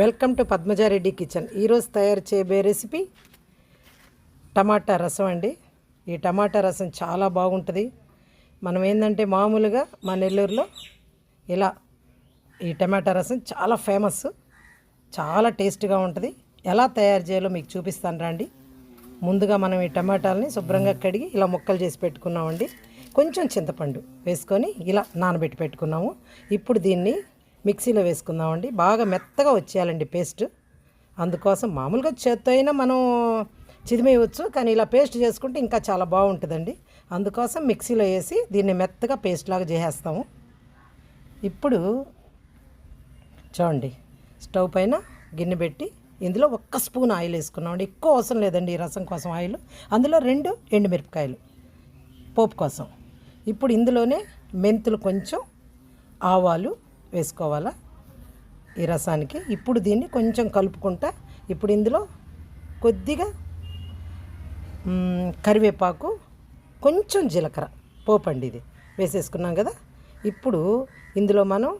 Welcome to Padmaja Reddy kitchen. ఈరోజు తయారు చేయబోయే రెసిపీ టమాటా రసం అండి. ఈ టమాటా రసం చాలా బాగుంటుంది. మనం ఏంటంటే మామూలుగా మా నెల్లూరులో ఇలా ఈ టమాటా రసం చాలా ఫేమస్ చాలా టేస్ట్గా ఉంటుంది. ఎలా తయారు చేయాలో మీకు చూపిస్తాను రండి. ముందుగా మనం ఈ టమాటాలని శుభ్రంగా కడిగి ఇలా ముక్కలు చేసి పెట్టుకున్నామండి. కొంచెం చింతపండు వేసుకొని ఇలా నానబెట్టి పెట్టుకున్నాము. ఇప్పుడు దీన్ని మిక్సీలో వేసుకుందామండి. బాగా మెత్తగా వచ్చేయాలండి పేస్ట్. అందుకోసం మామూలుగా చేత్తో అయినా మనం చిదిమేయవచ్చు కానీ ఇలా పేస్ట్ చేసుకుంటే ఇంకా చాలా బాగుంటుందండి. అందుకోసం మిక్సీలో వేసి దీన్ని మెత్తగా పేస్ట్ లాగా చేసేస్తాము. ఇప్పుడు చూడండి స్టవ్ పైన గిన్నె పెట్టి ఇందులో ఒక్క స్పూన్ ఆయిల్ వేసుకున్నామండి. ఎక్కువ అవసరం లేదండి ఈ రసం కోసం ఆయిల్. అందులో రెండు ఎండుమిరపకాయలు పోపు కోసం. ఇప్పుడు ఇందులోనే మెంతులు కొంచెం ఆవాలు వేసుకోవాలా? ఈ రసానికి. ఇప్పుడు దీన్ని కొంచెం కలుపుకుంటా. ఇప్పుడు ఇందులో కొద్దిగా కరివేపాకు కొంచెం జీలకర్ర పోపండి ఇది. వేసేసుకున్నాం కదా? ఇప్పుడు ఇందులో మనం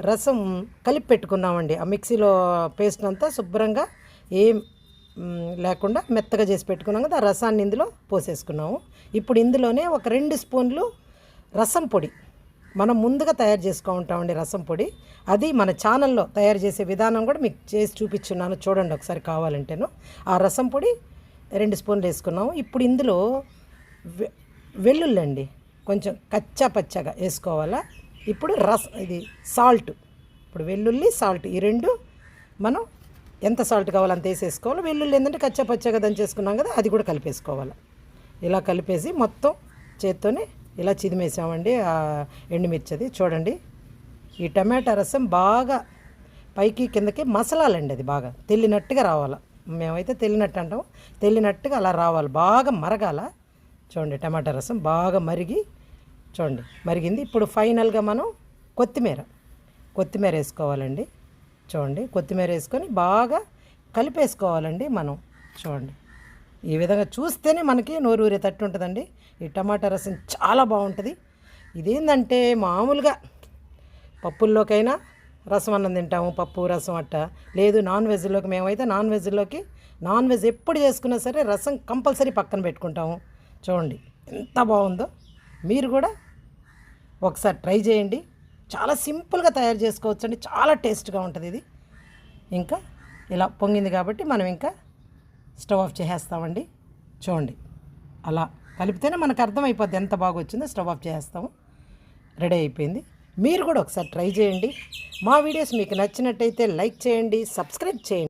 రసం కలిపి పెట్టుకున్నామండి. ఆ మిక్సీలో పేస్ట్ అంతా శుభ్రంగా ఏం లేకుండా మెత్తగా చేసి పెట్టుకున్నాం కదా? ఆ రసాన్ని ఇందులో పోసేసుకున్నాము. ఇప్పుడు ఇందులోనే ఒక రెండు స్పూన్లు రసం పొడి మనం ముందుగా తయారు చేసుకో ఉంటామండి రసం పొడి. అది మన ఛానల్లో తయారు చేసే విధానం కూడా మీకు చేసి చూపించున్నాను చూడండి ఒకసారి కావాలంటేను. ఆ రసం పొడి రెండు స్పూన్లు వేసుకున్నాము. ఇప్పుడు ఇందులో వె- వెల్లుల్లి అండి కొంచెం కచ్చా పచ్చగా వేసుకోవాలా. ఇప్పుడు రస్ ఇది సాల్ట్. ఇప్పుడు వెల్లుల్లి సాల్ట్ ఈ రెండు మనం ఎంత సాల్ట్ కావాలో అంత వేసేసుకోవాలి. వెల్లుల్లి ఏంటంటే కచ్చా పచ్చగా దంచేసుకున్నాం కదా అది కూడా కలిపేసుకోవాలి. ఇలా కలిపేసి మొత్తం చేత్తోనే ఇలా చిదిమేసామండి ఆ ఎండుమిర్చిది. చూడండి ఈ టమాటా రసం బాగా పైకి కిందకి మసలాలండి అది బాగా. తెల్లినట్టుగా రావాలి. మేమైతే తెల్లినట్టు అంటాం. తెల్లినట్టుగా అలా రావాలి. బాగా మరగాల. చూడండి టమాటా రసం బాగా మరిగి చూడండి మరిగింది. ఇప్పుడు ఫైనల్గా మనం కొత్తిమీర. కొత్తిమీర వేసుకోవాలండి. చూడండి కొత్తిమీర వేసుకొని బాగా కలిపేసుకోవాలండి మనం. చూడండి. ఈ విధంగా చూస్తేనే మనకి నోరు ఊరే తట్టు ఉంటుందండి. ఈ టమాటా రసం చాలా బాగుంటుంది. ఇదేంటంటే మామూలుగా పప్పుల్లోకైనా రసం అన్నం తింటాము పప్పు రసం అట్ట. లేదు నాన్ వెజ్లోకి మేమైతే నాన్ వెజ్లోకి నాన్ వెజ్ ఎప్పుడు చేసుకున్నా సరే రసం కంపల్సరీ పక్కన పెట్టుకుంటాము. చూడండి ఎంత బాగుందో. మీరు కూడా ఒకసారి ట్రై చేయండి. చాలా సింపుల్గా తయారు చేసుకోవచ్చండి. చాలా టేస్ట్గా ఉంటుంది ఇది. ఇంకా ఇలా పొంగింది కాబట్టి మనం ఇంకా స్టవ్ ఆఫ్ చేసేస్తామండి. చూడండి. అలా కలిపితేనే మనకు అర్థమైపోద్ది ఎంత బాగా వచ్చిందో స్టవ్ ఆఫ్ చేసేస్తాము. రెడీ అయిపోయింది. మీరు కూడా ఒకసారి ట్రై చేయండి. మా వీడియోస్ మీకు నచ్చినట్టయితే లైక్ చేయండి సబ్స్క్రైబ్ చేయండి.